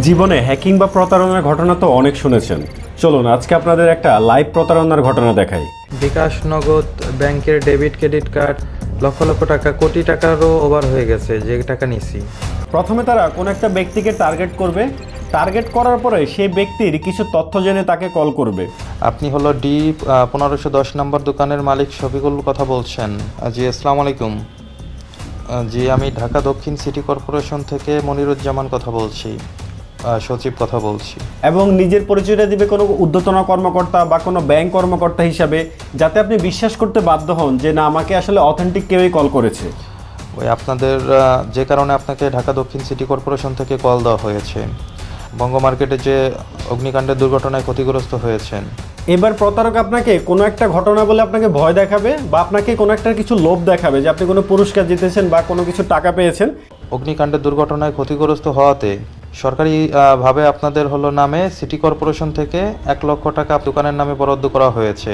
জীবনে হ্যাকিং বা প্রতারণার ঘটনা তো অনেক শুনেছেন। চলুন আজকে আপনাদের একটা লাইভ প্রতারণার ঘটনা দেখাই। বিকাশ নগদ ব্যাংকের debit credit card lakh lakh টাকা কোটি টাকারও ওভার হয়ে গেছে যে টাকা নিছি। প্রথমে তারা কোনো একটা ব্যক্তিকে টার্গেট করবে। টার্গেট করার পরে সেই ব্যক্তির কিছু তথ্য জেনে তাকে কল করবে। আপনি হলো ডি পনেরোশো দশ নম্বর দোকানের মালিক শফিকুল কথা বলছেন। জি আসসালামু আলাইকুম। জি আমি ঢাকা দক্ষিণ সিটি কর্পোরেশন থেকে মনিরুজ্জামান কথা বলছি। সচিব কথা বলছি। এবং নিজের পরিচয়টা দিবে কোনো ঊর্ধ্বতন কর্মকর্তা বা কোনো ব্যাংক কর্মকর্তা হিসাবে যাতে আপনি বিশ্বাস করতে বাধ্য হন যে না আমাকে আসলে অথেন্টিক কেউই কল করেছে। ওই আপনাদের যে কারণে আপনাকে ঢাকা দক্ষিণ সিটি কর্পোরেশন থেকে কল দেওয়া হয়েছে। বঙ্গ মার্কেটে যে অগ্নিকাণ্ডের দুর্ঘটনায় ক্ষতিগ্রস্ত হয়েছেন। এবার প্রতারক আপনাকে কোনো একটা ঘটনা বলে আপনাকে ভয় দেখাবে বা আপনাকে কোনো একটা কিছু লোভ দেখাবে যে আপনি কোনো পুরস্কার জিতেছেন বা কোনো কিছু টাকা পেয়েছেন। অগ্নিকাণ্ডের দুর্ঘটনায় ক্ষতিগ্রস্ত হওয়াতে সরকারি ভাবে আপনাদের হলো নামে সিটি কর্পোরেশন থেকে এক লক্ষ টাকা দোকানের নামে বরাদ্দ করা হয়েছে।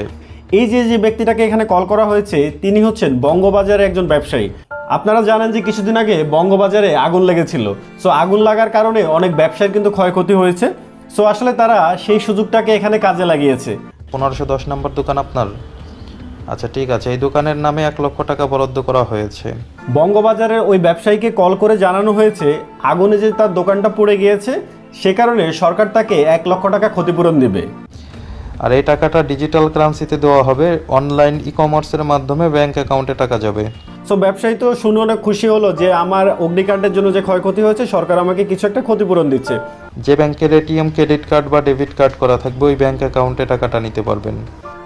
এই যে যে ব্যক্তিটাকে এখানে কল করা হয়েছে তিনি হচ্ছেন বঙ্গবাজারের একজন ব্যবসায়ী। আপনারা জানেন যে কিছুদিন আগে বঙ্গবাজারে আগুন লেগেছিল। সো আগুন লাগার কারণে অনেক ব্যবসায়ের কিন্তু ক্ষয়ক্ষতি হয়েছে। সো আসলে তারা সেই সুযোগটাকে এখানে কাজে লাগিয়েছে। পনেরোশো দশ নম্বর দোকান আপনার? আচ্ছা ঠিক আছে। এই দোকানের নামে এক লক্ষ টাকা বরাদ্দ করা হয়েছে। বঙ্গবাজারের ওই ব্যবসায়ীকে কল করে জানানো হয়েছে আগুনে যে তার দোকানটা পড়ে গিয়েছে সে কারণে সরকার তাকে এক লক্ষ টাকা ক্ষতিপূরণ দেবে। আর এই টাকাটা ডিজিটাল কারেন্সিতে দেওয়া হবে অনলাইন ই কমার্সের মাধ্যমে ব্যাংক অ্যাকাউন্টে টাকা যাবে। সো ব্যবসায়ী তো শুনে অনেক খুশি হলো যে আমার অগ্নিকাণ্ডের জন্য যে ক্ষয়ক্ষতি হয়েছে সরকার আমাকে কিছু একটা ক্ষতিপূরণ দিচ্ছে। যে ব্যাংকের এটিএম ক্রেডিট কার্ড বা ডেবিট কার্ড করা থাকবে ওই ব্যাংক অ্যাকাউন্টে টাকাটা নিতে পারবেন।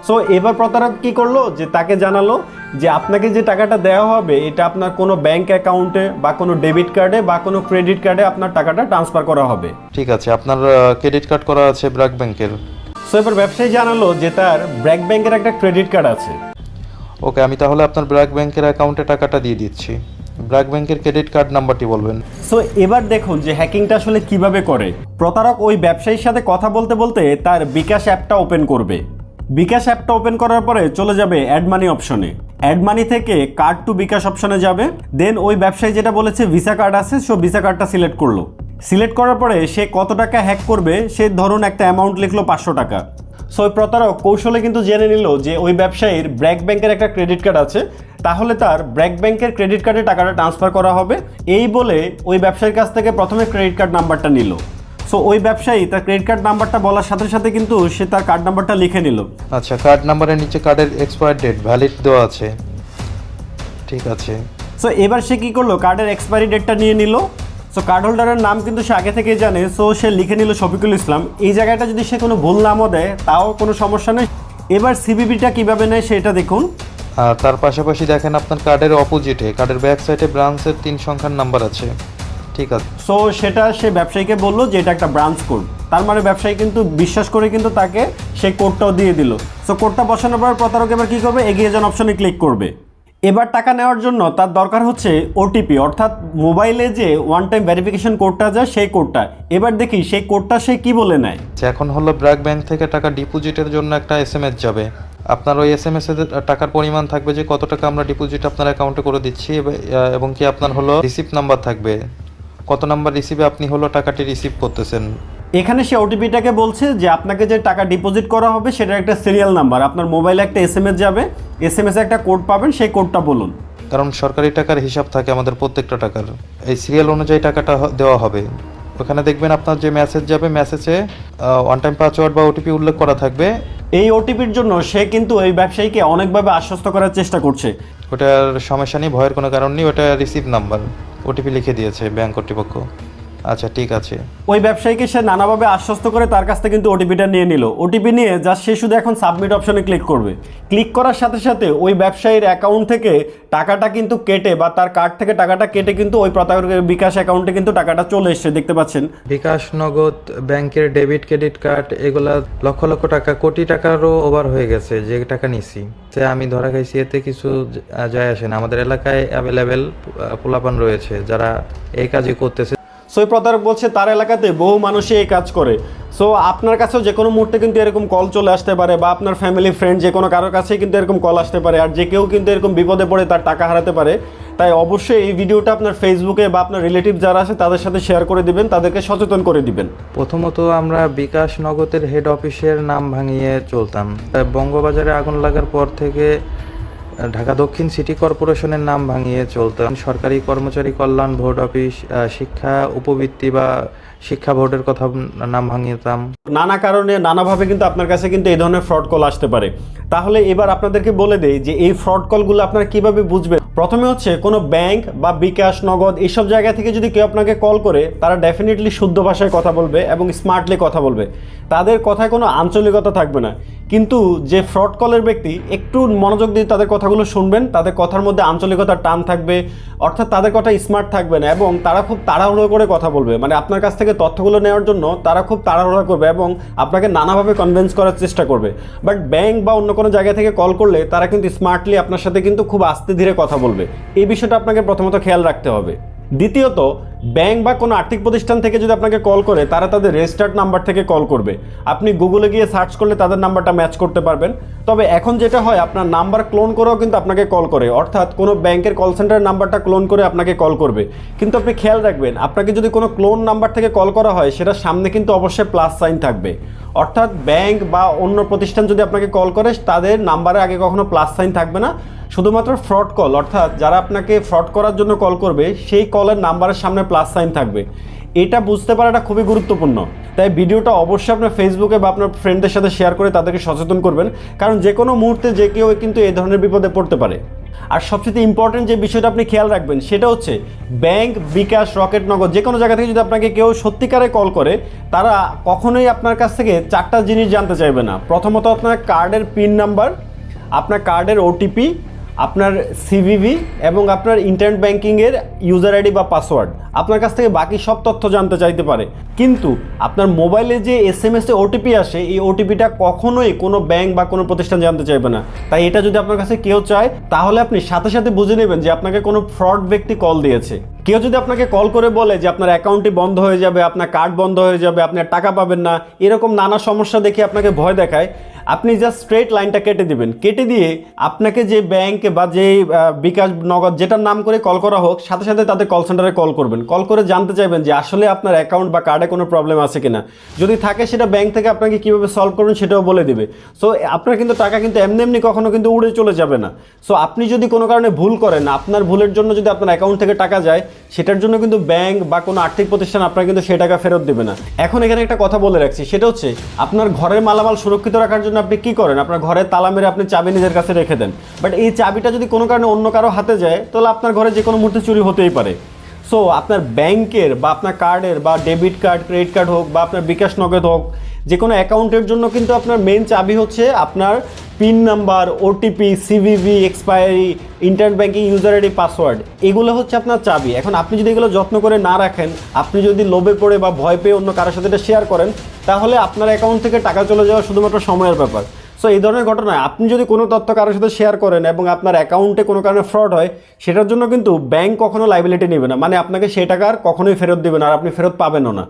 সো এবার প্রতারক কি করল? যে তাকে জানালো যে আপনাকে যে টাকাটা দেওয়া হবে এটা আপনার কোনো ব্যাংক অ্যাকাউন্টে বা কোনো ডেবিট কার্ডে বা কোনো ক্রেডিট কার্ডে আপনার টাকাটা ট্রান্সফার করা হবে। ঠিক আছে আপনার ক্রেডিট কার্ড করা আছে ব্র্যাক ব্যাংকের। সো এবার ব্যবসায়ী জানালো যে তার ব্র্যাক ব্যাংকের একটা ক্রেডিট কার্ড আছে। ওকে আমি তাহলে আপনার ব্র্যাক ব্যাংকের অ্যাকাউন্টে টাকাটা দিয়ে দিচ্ছি। ব্র্যাক ব্যাংকের ক্রেডিট কার্ড নাম্বারটি বলবেন। সো এবার দেখুন যে হ্যাকিংটা আসলে কীভাবে করে। প্রতারক ওই ব্যবসায়ীর সাথে কথা বলতে বলতে তার বিকাশ অ্যাপটা ওপেন করবে। বিকাশ অ্যাপটা ওপেন করার পরে চলে যাবে অ্যাড মানি অপশনে। অ্যাড মানি থেকে কার্ড টু বিকাশ অপশনে যাবে। দেন ওই ব্যবসায়ী যেটা বলেছে, ভিসা কার্ড আছে, সো ভিসা কার্ডটা সিলেক্ট করল। সিলেক্ট করার পরে সে কত টাকা হ্যাক করবে, সে ধরুন একটা অ্যামাউন্ট লিখলো পাঁচশো টাকা। সো ওই প্রতারক কৌশলে কিন্তু জেনে নিল যে ওই ব্যবসায়ীর ব্র্যাক ব্যাংকের একটা ক্রেডিট কার্ড আছে। তাহলে তার ব্র্যাক ব্যাংকের ক্রেডিট কার্ডে টাকাটা ট্রান্সফার করা হবে। এই বলে ওই ব্যবসায়ীর কাছ থেকে প্রথমে ক্রেডিট কার্ড নাম্বারটা নিল। সো ওই ব্যবসায়ী তার ক্রেডিট কার্ড নাম্বারটা বলার সাথে সাথে কিন্তু সে তার কার্ড নাম্বারটা লিখে নিল। আচ্ছা কার্ড নাম্বারের নিচে কার্ডের এক্সপায়ার ডেট ভ্যালিড দেওয়া আছে। ঠিক আছে। সো এবার সে কি করল? কার্ডের এক্সপায়ারি ডেটটা নিয়ে নিল। সো কার্ড হোল্ডারের নাম কিন্তু সে আগে থেকেই জানে। সো সে লিখে নিল শফিকুল ইসলাম। এই জায়গাটা যদি সে কোনো ভুল নামও দেয় তাও কোনো সমস্যা নেই। এবার সিবিবিটা কীভাবে নেয় সেটা দেখুন। আর তার পাশাপাশি দেখেন আপনার কার্ডের অপোজিটে কার্ডের ব্যাক সাইডে ব্রাঞ্চের তিন সংখ্যার নাম্বার আছে। ঠিক আছে। সো সেটা সে ব্যবসায়ীকে বলল যে এটা একটা ব্রাঞ্চ কোড তার মানে ব্যবসায়ী কিন্তু বিশ্বাস করে কিন্তু তাকে সেই কোডটাও দিয়ে দিল। সো কোডটা বসানোর পর প্রতারক এবার কী করবে? এগিয়ে যান অপশনে ক্লিক করবে। এবার টাকা নেওয়ার জন্য তার দরকার হচ্ছে ওটিপি অর্থাৎ মোবাইলে যে ওয়ান টাইম ভেরিফিকেশন কোডটা যায় সেই কোডটা এবার দেখি সেই কোডটা সে কি বলে নেয়? যে এখন হলো ব্র্যাক ব্যাংক থেকে টাকা ডিপোজিটের জন্য একটা এস এম এস যাবে। আপনার ওই এস এম এস টাকার পরিমাণ থাকবে যে কত টাকা আমরা ডিপোজিট আপনার অ্যাকাউন্টে করে দিচ্ছি এবং কি আপনার হলো রিসিপ্ট নাম্বার থাকবে। কত নাম্বার রিসিভে আপনি হলো টাকাটি রিসিভ করতেছেন? এখানে সে ওটিপিটাকে বলছে যে আপনাকে যে টাকা ডিপোজিট করা হবে সেটার একটা সিরিয়াল নাম্বার আপনার মোবাইলে একটা এস যাবে এস এম একটা কোড পাবেন সেই কোডটা বলুন। কারণ সরকারি টাকার হিসাব থাকে আমাদের প্রত্যেকটা টাকার। এই সিরিয়াল অনুযায়ী টাকাটা দেওয়া হবে। ওখানে দেখবেন আপনার যে মেসেজ যাবে মেসেজে ওয়ান টাইম পাসওয়ার্ড বা ওটিপি উল্লেখ করা থাকবে। এই ওটিপির জন্য সে কিন্তু এই ব্যবসায়ীকে অনেকভাবে আশ্বস্ত করার চেষ্টা করছে। ওটার সমস্যা নেই ভয়ের কোনো কারণ নেই ওটা রিসিভ নাম্বার ওটিপি লিখে দিয়েছে ব্যাংক কর্তৃপক্ষ। আচ্ছা ঠিক আছে। ওই ব্যবসায়ীকে সে নানাভাবে আশ্বস্ত করে তার কাছ থেকে কিন্তু ওটিপিটা নিয়ে নিল। ওটিপি নিয়ে জাস্ট সে শুধু এখন সাবমিট অপশনে ক্লিক করবে। ক্লিক করার সাথে সাথে ওই ব্যবসায়ীর অ্যাকাউন্ট থেকে টাকাটা কিন্তু কেটে বা তার কার্ড থেকে টাকাটা কেটে কিন্তু ওই প্রতারকের বিকাশ অ্যাকাউন্টে কিন্তু টাকাটা চলে এসছে দেখতে পাচ্ছেন। বিকাশ নগদ ব্যাংকের ডেবিট ক্রেডিট কার্ড এগুলা লক্ষ লক্ষ টাকা কোটি টাকারও ওভার হয়ে গেছে যে টাকা নিছি। সে আমি ধরা খাইছি এতে কিছু য- যায় আসে না। আমাদের এলাকায় অ্যাভেলেবেল পোলাপান রয়েছে যারা এই কাজই করতেছে। সো এই প্রতারক বলছে, তার এলাকাতে বহু মানুষই এই কাজ করে। সো আপনার কাছেও যে কোনো মুহূর্তে কিন্তু এরকম কল চলে আসতে পারে, বা আপনার ফ্যামিলি ফ্রেন্ড যে কোনো কারোর কাছেই কিন্তু এরকম কল আসতে পারে, আর যে কেউ কিন্তু এরকম বিপদে পড়ে তার টাকা হারাতে পারে। তাই অবশ্যই এই ভিডিওটা আপনার ফেসবুকে বা আপনার রিলেটিভ যারা আছে, তাদের সাথে শেয়ার করে দিবেন, তাদেরকে সচেতন করে দিবেন। প্রথমত আমরা বিকাশ নগদের হেড অফিসের নাম ভাঙিয়ে চলতাম। তাই বঙ্গবাজারে আগুন লাগার পর থেকে ঢাকা দক্ষিণ সিটি কর্পোরেশনের নাম ভাঙিয়ে চলতাম সরকারি কর্মচারী কল্যাণ বোর্ড অফিস শিক্ষা উপবৃত্তি বা শিক্ষা বোর্ডের কথা নাম ভাঙিয়েতাম। নানা কারণে, নানাভাবে কিন্তু আপনার কাছে কিন্তু এই ধরনের ফ্রড কল আসতে পারে। তাহলে এবার আপনাদেরকে বলে দেই যে এই ফ্রড কলগুলো আপনারা কীভাবে বুঝবেন? প্রথমে হচ্ছে কোনো ব্যাংক বা বিকাশ, নগদ এইসব জায়গা থেকে যদি কেউ আপনাকে কল করে, তারা ডেফিনেটলি শুদ্ধ ভাষায় কথা বলবে এবং স্মার্টলি কথা বলবে। তাদের কথায় কোনো আঞ্চলিকতা থাকবে না। কিন্তু যে ফ্রড কলের ব্যক্তি, একটু মনোযোগ দিয়ে তাদের কথাগুলো শুনবেন, তাদের কথার মধ্যে আঞ্চলিকতার টান থাকবে, অর্থাৎ তাদের কথা স্মার্ট থাকবে না এবং তারা খুব তাড়াহুড়ো করে কথা বলবে। মানে আপনার কাছ থেকে তথ্যগুলো নেওয়ার জন্য তারা খুব তাড়াহুড়ো করবে এবং আপনাকে নানাভাবে কনভিন্স করার চেষ্টা করবে। বাট ব্যাংক বা অন্য কোনো জায়গা থেকে কল করলে তারা কিন্তু স্মার্টলি আপনার সাথে কিন্তু খুব আস্তে ধীরে কথা বলবে। এই বিষয়টা আপনাকে প্রথমত খেয়াল রাখতে হবে। দ্বিতীয়ত, ব্যাংক বা কোনো আর্থিক প্রতিষ্ঠান থেকে যদি আপনাকে কল করে, তারা তাদের রেজিস্টার্ড নাম্বার থেকে কল করবে। আপনি গুগলে গিয়ে সার্চ করলে তাদের নাম্বারটা ম্যাচ করতে পারবেন। তবে এখন যেটা হয়, আপনার নাম্বার ক্লোন করেও কিন্তু আপনাকে কল করে। অর্থাৎ কোনো ব্যাংকের কল সেন্টারের নাম্বারটা ক্লোন করে আপনাকে কল করবে। কিন্তু আপনি খেয়াল রাখবেন, আপনাকে যদি কোনো ক্লোন নাম্বার থেকে কল করা হয়, সেটা সামনে কিন্তু অবশ্যই প্লাস সাইন থাকবে। অর্থাৎ ব্যাংক বা অন্য প্রতিষ্ঠান যদি আপনাকে কল করে, তাদের নাম্বারে আগে কখনো প্লাস সাইন থাকবে না। শুধুমাত্র ফ্রড কল অর্থাৎ যারা আপনাকে ফ্রড করার জন্য কল করবে, সেই কলের নাম্বারের সামনে প্লাস সাইন থাকবে। এটা বুঝতে পারাটা খুবই গুরুত্বপূর্ণ। তাই ভিডিওটা অবশ্যই আপনার ফেসবুকে বা আপনার ফ্রেন্ডদের সাথে শেয়ার করে তাদেরকে সচেতন করবেন। কারণ যে কোনো মুহূর্তে যে কেউ কিন্তু এই ধরনের বিপদে পড়তে পারে। আর সবচেয়ে ইম্পর্টেন্ট যে বিষয়টা আপনি খেয়াল রাখবেন, সেটা হচ্ছে ব্যাংক বিকাশ রকেট নগদ, যে কোনো জায়গা থেকে যদি আপনাকে কেউ সত্যিকারে কল করে, তারা কখনোই আপনার কাছ থেকে চারটা জিনিস জানতে চাইবে না। প্রথমত আপনার কার্ডের পিন নাম্বার আপনার কার্ডের ওটিপি আপনার সিভিভি এবং আপনার ইন্টারনেট ব্যাংকিংয়ের ইউজার আইডি বা পাসওয়ার্ড আপনার কাছ থেকে বাকি সব তথ্য জানতে চাইতে পারে। কিন্তু আপনার মোবাইলে যে এস এম এসে ওটিপি আসে, এই ওটিপিটা কখনোই কোনো ব্যাংক বা কোনো প্রতিষ্ঠান জানতে চাইবে না। তাই এটা যদি আপনার কাছে কেউ চায়, তাহলে আপনি সাথে সাথে বুঝে নেবেন যে আপনাকে কোনো ফ্রড ব্যক্তি কল দিয়েছে। কেউ যদি আপনাকে কল করে বলে যে আপনার অ্যাকাউন্টটি বন্ধ হয়ে যাবে, আপনার কার্ড বন্ধ হয়ে যাবে, আপনি আর টাকা পাবেন না, এরকম নানা সমস্যা দেখে আপনাকে ভয় দেখায়, আপনি জাস্ট স্ট্রেট লাইনটা কেটে দিবেন। কেটে দিয়ে আপনাকে যে ব্যাংক বা যে বিকাশ নগদ যেটার নাম করে কল করা হোক, সাথে সাথে তাদের কল সেন্টারে কল করবেন। কল করে জানতে চাইবেন যে আসলে আপনার অ্যাকাউন্ট বা কার্ডে কোনো প্রবলেম আছে কিনা। যদি থাকে সেটা ব্যাংক থেকে আপনাকে কীভাবে সলভ করবেন সেটাও বলে দিবে। সো আপনার কিন্তু টাকা কিন্তু এমনি এমনি কখনো কিন্তু উড়ে চলে যাবে না। সো আপনি যদি কোনো কারণে ভুল করেন, আপনার ভুলের জন্য যদি আপনার অ্যাকাউন্ট থেকে টাকা যায় সেটার জন্য কিন্তু ব্যাংক বা কোনো আর্থিক প্রতিষ্ঠান আপনার কিন্তু সেই টাকা ফেরত দেবে না। এখন এখানে একটা কথা বলে রাখছি, সেটা হচ্ছে আপনার ঘরের মালামাল সুরক্ষিত রাখার জন্য আপনি কি করেন? আপনার ঘরের তালা মেরে আপনি চাবি নিজের কাছে রেখে দেন। বাট এই চাবিটা যদি কোনো কারণে অন্য কারও হাতে যায়, তাহলে আপনার ঘরে যে কোনো মুহূর্তে চুরি হতেই পারে। সো আপনার ব্যাংকের বা আপনার কার্ডের বা ডেবিট কার্ড, ক্রেডিট কার্ড হোক বা আপনার বিকাশ নগদ হোক, যে কোনো অ্যাকাউন্টের জন্য কিন্তু আপনার মেন চাবি হচ্ছে আপনার pin number OTP CVV expiry internet banking user ID password এগুলো হচ্ছে আপনার চাবি। এখন আপনি যদি এগুলো যত্ন করে না রাখেন, আপনি যদি লোভে পড়ে বা ভয় পেয়ে অন্য কারোর সাথে এটা শেয়ার করেন, তাহলে আপনার অ্যাকাউন্ট থেকে টাকা চলে যাওয়া শুধুমাত্র সময়ের ব্যাপার। সো এই ধরনের ঘটনায় আপনি যদি কোনো তথ্য কারোর সাথে শেয়ার করেন এবং আপনার অ্যাকাউন্টে কোনো কারণে ফ্রড হয়, সেটার জন্য কিন্তু ব্যাংক কখনো লাইবিলিটি নেবে না। মানে আপনাকে সেই টাকা আর কখনোই ফেরত দেবে না, আর আপনি ফেরত পাবেনও না।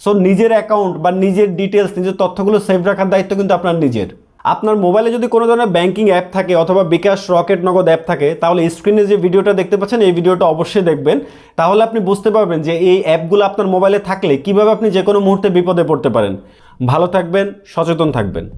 সো নিজের অ্যাকাউন্ট বা নিজের ডিটেলস নিজের তথ্যগুলো সেভ রাখার দায়িত্ব কিন্তু আপনার নিজের। আপনার মোবাইলে যদি কোনো ধরনের ব্যাঙ্কিং অ্যাপ থাকে অথবা বিকাশ রকেট নগদ অ্যাপ থাকে, তাহলে স্ক্রিনে যে ভিডিওটা দেখতে পাচ্ছেন, এই ভিডিওটা অবশ্যই দেখবেন। তাহলে আপনি বুঝতে পারবেন যে এই অ্যাপগুলো আপনার মোবাইলে থাকলে কীভাবে আপনি যে কোনো মুহূর্তে বিপদে পড়তে পারেন। ভালো থাকবেন, সচেতন থাকবেন।